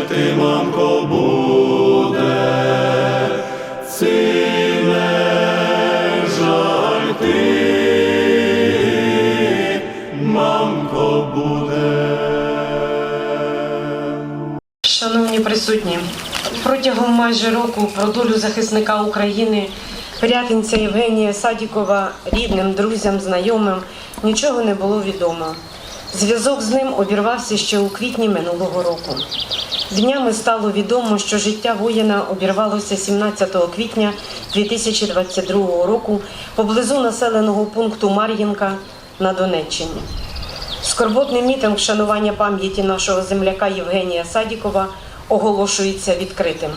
ти, мамко, буде, ці не жаль ти, мамко, буде. Шановні присутні, протягом майже року про долю захисника України, Пирятинця Євгенія Садікова рідним, друзям, знайомим нічого не було відомо. Зв'язок з ним обірвався ще у квітні минулого року. Днями стало відомо, що життя воїна обірвалося 17 квітня 2022 року поблизу населеного пункту Мар'їнка на Донеччині. Скорботний мітинг вшанування пам'яті нашого земляка Євгенія Садікова оголошується відкритим.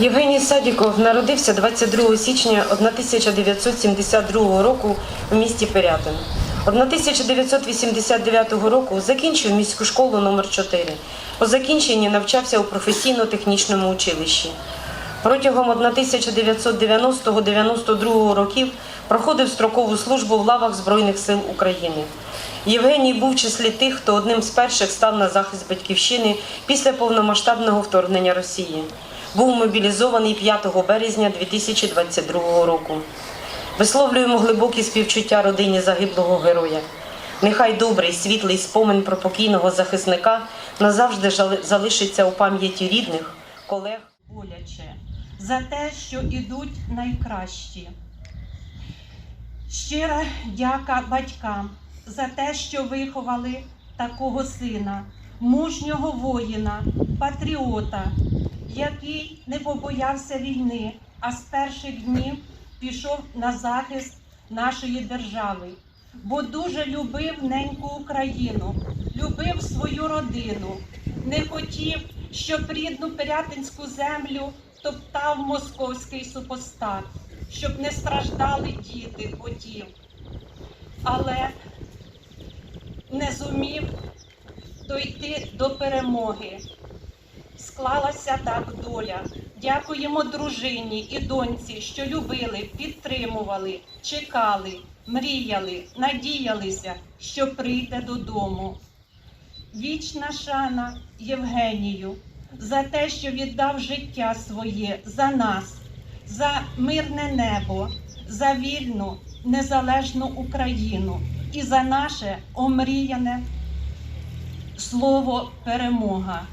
Євгеній Садіков народився 22 січня 1972 року в місті Пирятин. 1989 року закінчив міську школу номер 4 По закінченні навчався у професійно-технічному училищі. Протягом 1990-92 років проходив строкову службу в лавах Збройних сил України. Євгеній був в числі тих, хто одним з перших став на захист батьківщини після повномасштабного вторгнення Росії. Був мобілізований 5 березня 2022 року. Висловлюємо глибокі співчуття родині загиблого героя. Нехай добрий світлий спомин про покійного захисника назавжди залишиться у пам'яті рідних, колег. боляче за те, що ідуть найкращі. Щира дяка батькам за те, що виховали такого сина, мужнього воїна, патріота, який не побоявся війни, а з перших днів пішов на захист нашої держави, бо дуже любив неньку Україну, любив свою родину, не хотів, щоб рідну Пирятинську землю топтав московський супостат, щоб не страждали діти потім. Але не зумів дойти до перемоги. Склалася так доля. Дякуємо дружині і доньці, що любили, підтримували, чекали, мріяли, надіялися, що прийде додому. Вічна шана Євгенію за те, що віддав життя своє за нас, за мирне небо, за вільну, незалежну Україну і за наше омріяне слово перемога.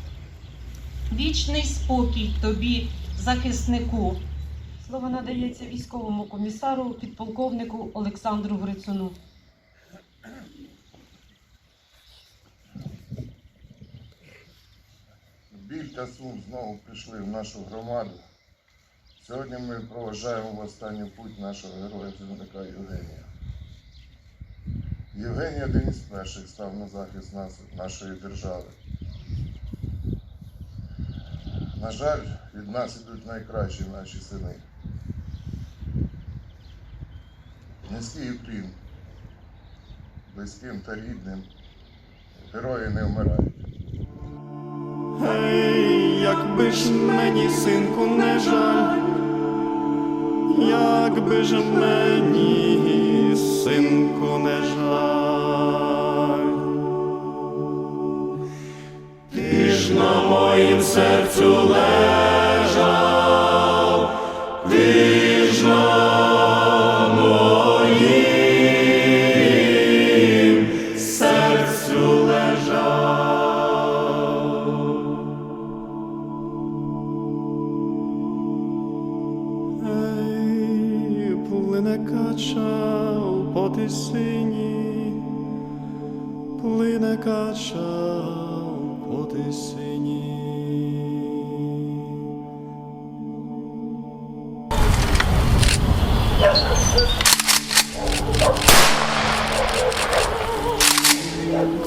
Вічний спокій тобі, захиснику. Слово надається військовому комісару, підполковнику Олександру Грицуну. Біль та сум знову прийшли в нашу громаду. Сьогодні ми проважаємо в останній путь нашого героя земляка Євгенія. Євгеній один із перших став на захист нашої держави. На жаль, від нас ідуть найкращі наші сини. Низький уклін, близьким та рідним. Герої не вмирають. Гей, якби ж мені, синку, не жаль, якби ж мені, синку, кача у потисині, плине кача у потисині. Yes,